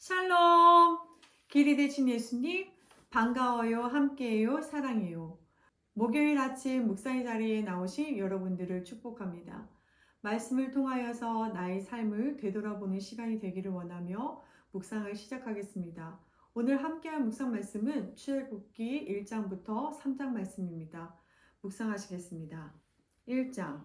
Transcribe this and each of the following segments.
샬롬! 길이 되신 예수님, 반가워요, 함께해요, 사랑해요. 목요일 아침 묵상의 자리에 나오신 여러분들을 축복합니다. 말씀을 통하여서 나의 삶을 되돌아보는 시간이 되기를 원하며 묵상을 시작하겠습니다. 오늘 함께할 묵상 말씀은 출애굽기 1장부터 3장 말씀입니다. 묵상하시겠습니다. 1장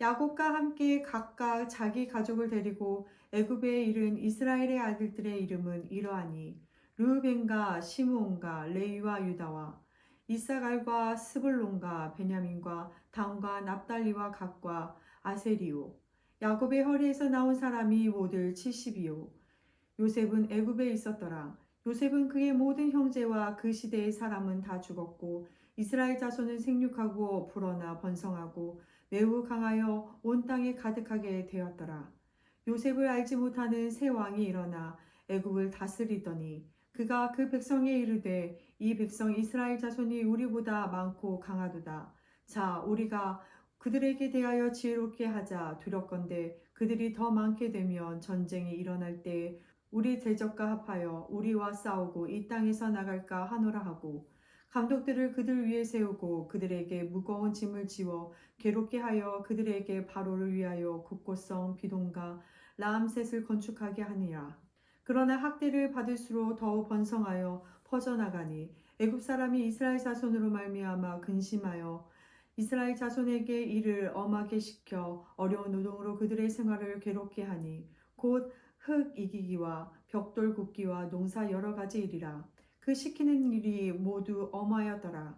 야곱과 함께 각각 자기 가족을 데리고 애굽에 이른 이스라엘의 아들들의 이름은 이러하니 르우벤과 시므온과 레위와 유다와 이사갈과 스불론과 베냐민과 단과 납달리와 각과 아세리오. 야곱의 허리에서 나온 사람이 모두 70이요 요셉은 애굽에 있었더라. 요셉은 그의 모든 형제와 그 시대의 사람은 다 죽었고 이스라엘 자손은 생육하고 불어나 번성하고 매우 강하여 온 땅에 가득하게 되었더라. 요셉을 알지 못하는 새 왕이 일어나 애굽을 다스리더니 그가 그 백성에 이르되 이 백성 이스라엘 자손이 우리보다 많고 강하도다. 자 우리가 그들에게 대하여 지혜롭게 하자 두렵건대 그들이 더 많게 되면 전쟁이 일어날 때 우리 대적과 합하여 우리와 싸우고 이 땅에서 나갈까 하노라 하고 감독들을 그들 위에 세우고 그들에게 무거운 짐을 지워 괴롭게 하여 그들에게 바로를 위하여 국고성 비동과 라암셋을 건축하게 하니라. 그러나 학대를 받을수록 더욱 번성하여 퍼져나가니 애굽 사람이 이스라엘 자손으로 말미암아 근심하여 이스라엘 자손에게 이를 엄하게 시켜 어려운 노동으로 그들의 생활을 괴롭게 하니 곧 흙 이기기와 벽돌 굽기와 농사 여러 가지 일이라. 그 시키는 일이 모두 엄하였더라.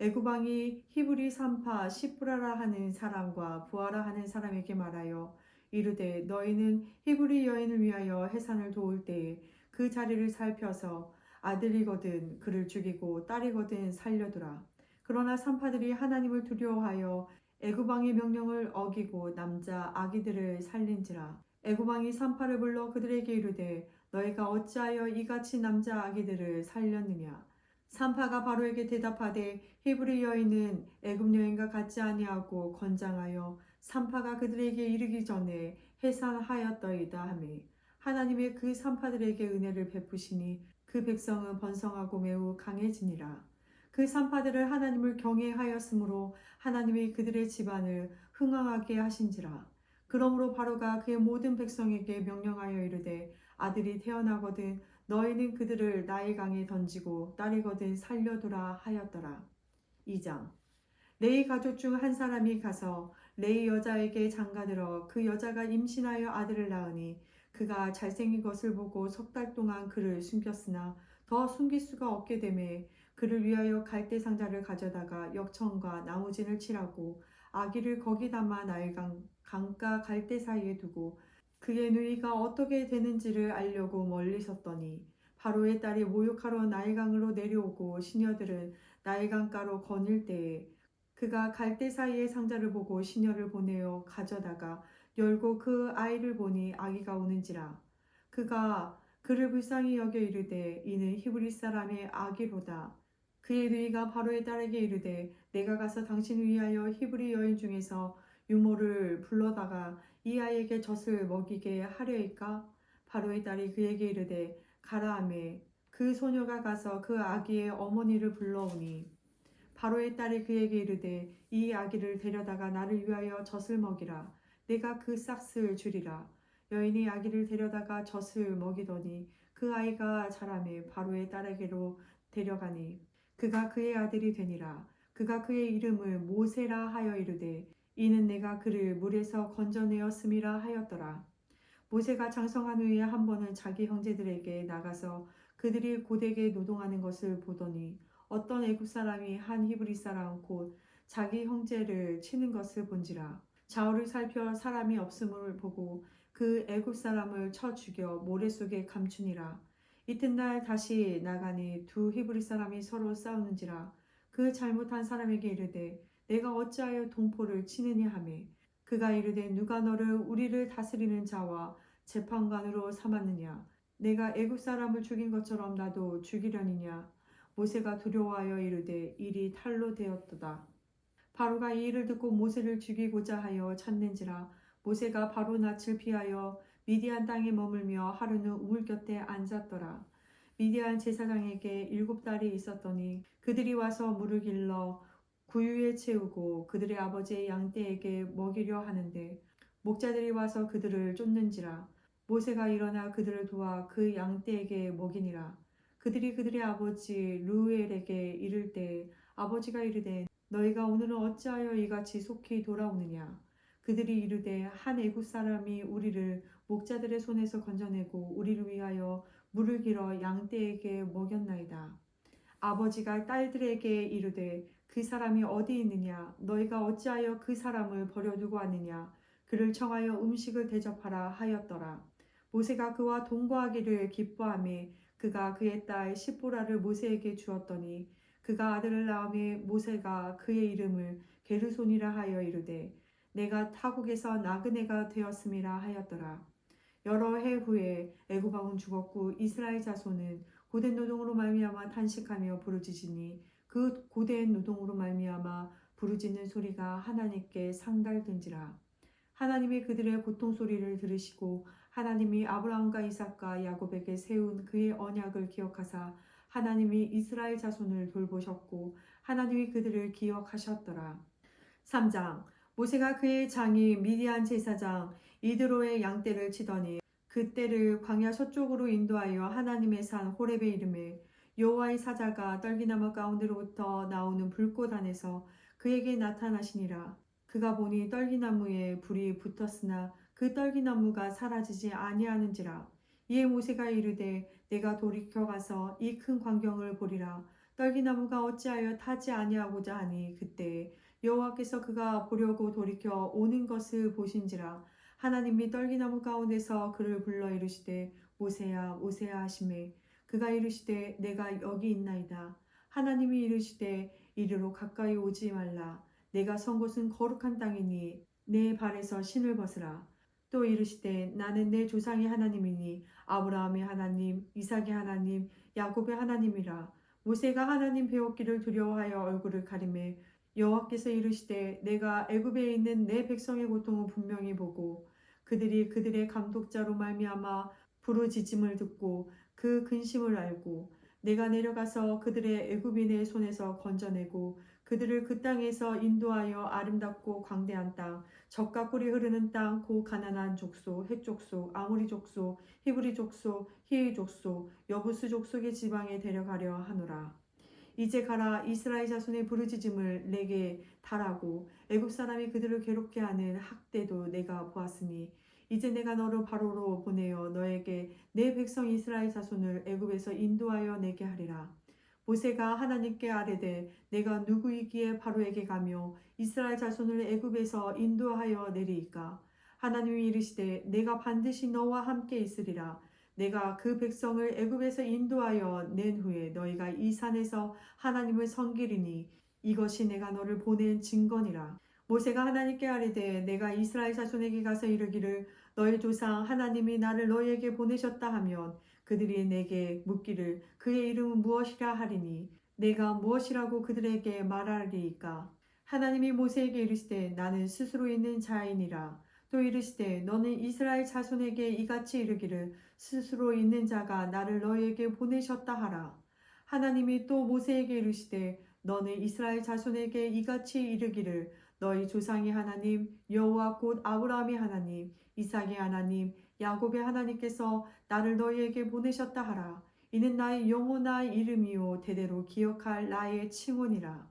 애구방이 히브리 산파 시프라라 하는 사람과 부하라 하는 사람에게 말하여 이르되 너희는 히브리 여인을 위하여 해산을 도울 때에 그 자리를 살펴서 아들이거든 그를 죽이고 딸이거든 살려두라. 그러나 산파들이 하나님을 두려워하여 애구방의 명령을 어기고 남자 아기들을 살린지라. 애구방이 산파를 불러 그들에게 이르되 너희가 어찌하여 이같이 남자 아기들을 살렸느냐? 산파가 바로에게 대답하되 히브리 여인은 애굽 여인과 같지 아니하고 건장하여 산파가 그들에게 이르기 전에 해산하였더이다 하매 하나님의 그 산파들에게 은혜를 베푸시니 그 백성은 번성하고 매우 강해지니라. 그 산파들을 하나님을 경외하였으므로 하나님이 그들의 집안을 흥왕하게 하신지라. 그러므로 바로가 그의 모든 백성에게 명령하여 이르되 아들이 태어나거든 너희는 그들을 나의 강에 던지고 딸이거든 살려두라 하였더라. 2장 레이 가족 중 한 사람이 가서 레이 여자에게 장가들어 그 여자가 임신하여 아들을 낳으니 그가 잘생긴 것을 보고 석 달 동안 그를 숨겼으나 더 숨길 수가 없게 되매 그를 위하여 갈대 상자를 가져다가 역청과 나무진을 칠하고 아기를 거기 담아 나일강 강가 갈대 사이에 두고 그의 누이가 어떻게 되는지를 알려고 멀리 섰더니 바로의 딸이 모욕하러 나일강으로 내려오고 시녀들은 나일강가로 거닐 때에 그가 갈대 사이의 상자를 보고 시녀를 보내어 가져다가 열고 그 아이를 보니 아기가 우는지라. 그가 그를 불쌍히 여겨 이르되 이는 히브리 사람의 아기로다. 그의 누이가 바로의 딸에게 이르되 내가 가서 당신을 위하여 히브리 여인 중에서 유모를 불러다가 이 아이에게 젖을 먹이게 하려이까? 바로의 딸이 그에게 이르되 가라 하매 그 소녀가 가서 그 아기의 어머니를 불러오니. 바로의 딸이 그에게 이르되 이 아기를 데려다가 나를 위하여 젖을 먹이라. 내가 그 싹을 주리라. 여인이 아기를 데려다가 젖을 먹이더니 그 아이가 자라매 바로의 딸에게로 데려가니. 그가 그의 아들이 되니라. 그가 그의 이름을 모세라 하여 이르되 이는 내가 그를 물에서 건져내었음이라 하였더라. 모세가 장성한 후에 한 번은 자기 형제들에게 나가서 그들이 고되게 노동하는 것을 보더니 어떤 애굽 사람이 한 히브리 사람 곧 자기 형제를 치는 것을 본지라 좌우를 살펴 사람이 없음을 보고 그 애굽 사람을 쳐 죽여 모래 속에 감추니라 이튿날 다시 나가니 두 히브리 사람이 서로 싸우는지라 그 잘못한 사람에게 이르되 내가 어찌하여 동포를 치느냐 하매 그가 이르되 누가 너를 우리를 다스리는 자와 재판관으로 삼았느냐? 내가 애굽 사람을 죽인 것처럼 나도 죽이려니냐? 모세가 두려워하여 이르되 일이 탈로 되었도다. 바로가 이 일을 듣고 모세를 죽이고자 하여 찾는지라 모세가 바로 낯을 피하여 미디안 땅에 머물며 하루는 우물 곁에 앉았더라. 미디안 제사장에게 일곱 딸이 있었더니 그들이 와서 물을 길러 구유에 채우고 그들의 아버지의 양떼에게 먹이려 하는데 목자들이 와서 그들을 쫓는지라. 모세가 일어나 그들을 도와 그 양떼에게 먹이니라. 그들이 그들의 아버지 루엘에게 이를 때 아버지가 이르되 너희가 오늘은 어찌하여 이같이 속히 돌아오느냐? 그들이 이르되 한 애굽 사람이 우리를 목자들의 손에서 건져내고 우리를 위하여 물을 길어 양떼에게 먹였나이다. 아버지가 딸들에게 이르되 그 사람이 어디 있느냐? 너희가 어찌하여 그 사람을 버려두고 왔느냐? 그를 청하여 음식을 대접하라 하였더라. 모세가 그와 동거하기를 기뻐하며 그가 그의 딸 시보라를 모세에게 주었더니 그가 아들을 낳음에 모세가 그의 이름을 게르손이라 하여 이르되 내가 타국에서 나그네가 되었음이라 하였더라. 여러 해 후에 애굽 왕은 죽었고 이스라엘 자손은 고된 노동으로 말미암아 탄식하며 부르짖으니 그 고된 노동으로 말미암아 부르짖는 소리가 하나님께 상달된지라. 하나님이 그들의 고통 소리를 들으시고 하나님이 아브라함과 이삭과 야곱에게 세운 그의 언약을 기억하사 하나님이 이스라엘 자손을 돌보셨고 하나님이 그들을 기억하셨더라. 3장. 모세가 그의 장이 미디안 제사장 이드로의 양떼를 치더니 그 때를 광야 서쪽으로 인도하여 하나님의 산 호렙에 이름에 여호와의 사자가 떨기나무 가운데로부터 나오는 불꽃 안에서 그에게 나타나시니라. 그가 보니 떨기나무에 불이 붙었으나 그 떨기나무가 사라지지 아니하는지라. 이에 모세가 이르되 내가 돌이켜 가서 이 큰 광경을 보리라. 떨기나무가 어찌하여 타지 아니하고자 하니 그때 여호와께서 그가 보려고 돌이켜 오는 것을 보신지라. 하나님이 떨기나무 가운데서 그를 불러 이르시되 모세야 모세야 하시매 그가 이르시되 내가 여기 있나이다. 하나님이 이르시되 이리로 가까이 오지 말라. 내가 선 곳은 거룩한 땅이니 내 발에서 신을 벗으라. 또 이르시되 나는 내 조상의 하나님이니 아브라함의 하나님, 이삭의 하나님, 야곱의 하나님이라. 모세가 하나님 배웠기를 두려워하여 얼굴을 가리매 여호와께서 이르시되 내가 애굽에 있는 내 백성의 고통을 분명히 보고 그들이 그들의 감독자로 말미암아 부르짖음을 듣고 그 근심을 알고 내가 내려가서 그들의 애굽인의 손에서 건져내고 그들을 그 땅에서 인도하여 아름답고 광대한 땅, 젖과 꿀이 흐르는 땅, 고 가난한 족소, 헷 족소, 아무리 족소, 히브리 족소, 히위 족소, 여부스 족속의 지방에 데려가려 하노라. 이제 가라 이스라엘 자손의 부르짖음을 내게 달하고 애굽 사람이 그들을 괴롭게 하는 학대도 내가 보았으니 이제 내가 너를 바로로 보내어 너에게 내 백성 이스라엘 자손을 애굽에서 인도하여 내게 하리라. 모세가 하나님께 아뢰되 내가 누구이기에 바로에게 가며 이스라엘 자손을 애굽에서 인도하여 내리이까? 하나님이 이르시되 내가 반드시 너와 함께 있으리라. 내가 그 백성을 애굽에서 인도하여 낸 후에 너희가 이 산에서 하나님을 섬기리니 이것이 내가 너를 보낸 증거니라 모세가 하나님께 아뢰되 내가 이스라엘 자손에게 가서 이르기를 너희 조상 하나님이 나를 너희에게 보내셨다 하면 그들이 내게 묻기를 그의 이름은 무엇이라 하리니 내가 무엇이라고 그들에게 말하리이까? 하나님이 모세에게 이르시되 나는 스스로 있는 자이니라. 또 이르시되 너는 이스라엘 자손에게 이같이 이르기를 스스로 있는 자가 나를 너희에게 보내셨다 하라. 하나님이 또 모세에게 이르시되 너는 이스라엘 자손에게 이같이 이르기를 너희 조상의 하나님 여호와 곧 아브라함의 하나님 이삭의 하나님 야곱의 하나님께서 나를 너희에게 보내셨다 하라. 이는 나의 영원한 이름이요 대대로 기억할 나의 칭혼이라.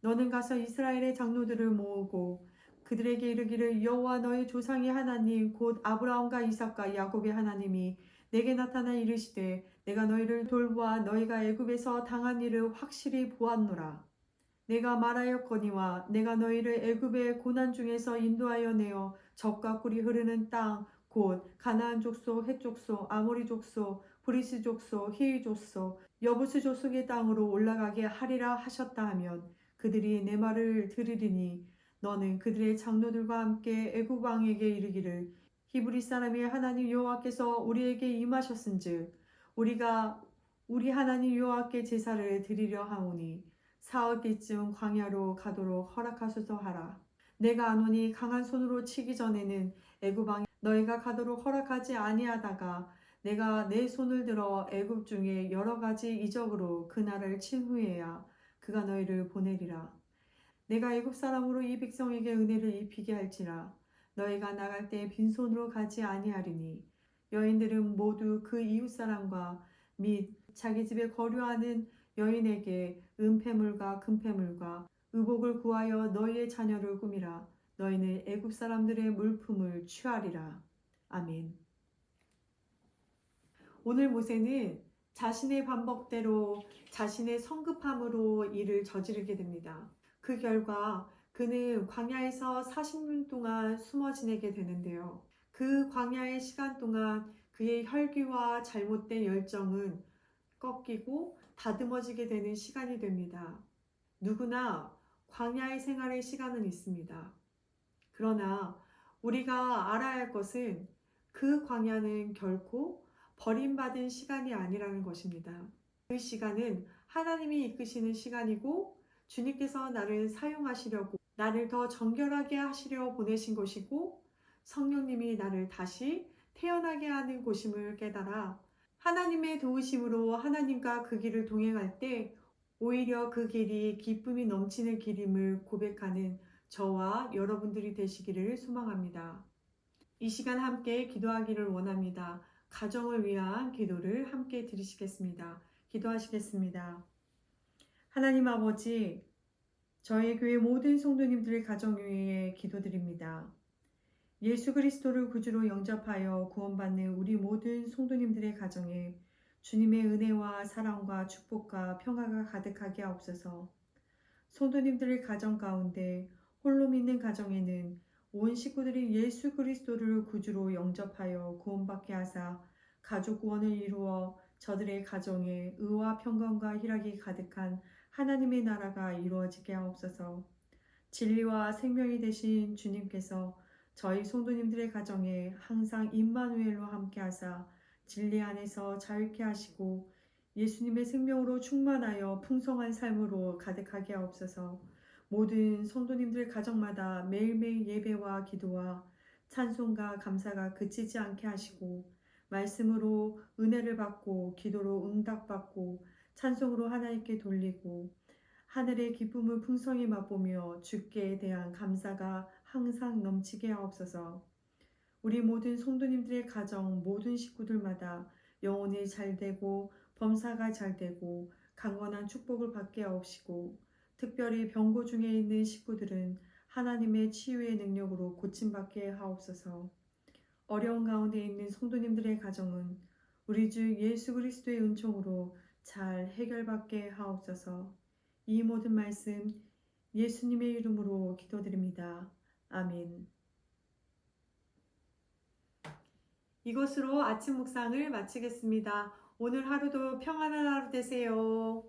너는 가서 이스라엘의 장로들을 모으고 그들에게 이르기를 여호와 너희 조상의 하나님 곧 아브라함과 이삭과 야곱의 하나님이 내게 나타나 이르시되 내가 너희를 돌보아 너희가 애굽에서 당한 일을 확실히 보았노라. 내가 말하였거니와 내가 너희를 애굽의 고난 중에서 인도하여 내어 젖과 꿀이 흐르는 땅 곧 가나안 족속, 헷 족속, 아모리 족속, 브리스 족속, 히위 족속, 여부스 족속의 땅으로 올라가게 하리라 하셨다 하면 그들이 내 말을 들으리니 너는 그들의 장로들과 함께 애굽 왕에게 이르기를 히브리 사람이 하나님 여호와께서 우리에게 임하셨은즉 우리가 우리 하나님 여호와께 제사를 드리려 하오니 사흘기쯤 광야로 가도록 허락하소서 하라. 내가 아노니 강한 손으로 치기 전에는 애굽 왕이 너희가 가도록 허락하지 아니하다가 내가 내 손을 들어 애굽 중에 여러 가지 이적으로 그 나라를 친 후에야 그가 너희를 보내리라. 내가 애굽 사람으로 이 백성에게 은혜를 입히게 할지라 너희가 나갈 때 빈손으로 가지 아니하리니 여인들은 모두 그 이웃 사람과 및 자기 집에 거류하는 여인에게 은폐물과 금폐물과 의복을 구하여 너희의 자녀를 꾸미라 너희는 애굽 사람들의 물품을 취하리라 아멘. 오늘 모세는 자신의 반복대로 자신의 성급함으로 일을 저지르게 됩니다. 그 결과 그는 광야에서 40년 동안 숨어 지내게 되는데요. 그 광야의 시간 동안 그의 혈기와 잘못된 열정은 꺾이고 다듬어지게 되는 시간이 됩니다. 누구나 광야의 생활의 시간은 있습니다. 그러나 우리가 알아야 할 것은 그 광야는 결코 버림받은 시간이 아니라는 것입니다. 그 시간은 하나님이 이끄시는 시간이고 주님께서 나를 사용하시려고 나를 더 정결하게 하시려 보내신 것이고 성령님이 나를 다시 태어나게 하는 곳임을 깨달아 하나님의 도우심으로 하나님과 그 길을 동행할 때 오히려 그 길이 기쁨이 넘치는 길임을 고백하는 저와 여러분들이 되시기를 소망합니다. 이 시간 함께 기도하기를 원합니다. 가정을 위한 기도를 함께 드리시겠습니다. 기도하시겠습니다. 하나님 아버지, 저희 교회 모든 성도님들의 가정 위에 기도드립니다. 예수 그리스도를 구주로 영접하여 구원받는 우리 모든 성도님들의 가정에 주님의 은혜와 사랑과 축복과 평화가 가득하게 하옵소서. 성도님들의 가정 가운데 홀로 믿는 가정에는 온 식구들이 예수 그리스도를 구주로 영접하여 구원받게 하사 가족 구원을 이루어 저들의 가정에 의와 평강과 희락이 가득한 하나님의 나라가 이루어지게 하옵소서. 진리와 생명이 되신 주님께서 저희 성도님들의 가정에 항상 임마누엘로 함께하사 진리 안에서 자유케 하시고 예수님의 생명으로 충만하여 풍성한 삶으로 가득하게 하옵소서. 모든 성도님들 가정마다 매일매일 예배와 기도와 찬송과 감사가 그치지 않게 하시고 말씀으로 은혜를 받고 기도로 응답받고 찬송으로 하나님께 돌리고 하늘의 기쁨을 풍성히 맛보며 주께 대한 감사가 항상 넘치게 하옵소서. 우리 모든 성도님들의 가정 모든 식구들마다 영혼이 잘 되고 범사가 잘 되고 강건한 축복을 받게 하옵시고 특별히 병고 중에 있는 식구들은 하나님의 치유의 능력으로 고침받게 하옵소서. 어려운 가운데 있는 성도님들의 가정은 우리 주 예수 그리스도의 은총으로 잘 해결받게 하옵소서. 이 모든 말씀 예수님의 이름으로 기도드립니다. 아멘. 이것으로 아침 묵상을 마치겠습니다. 오늘 하루도 평안한 하루 되세요.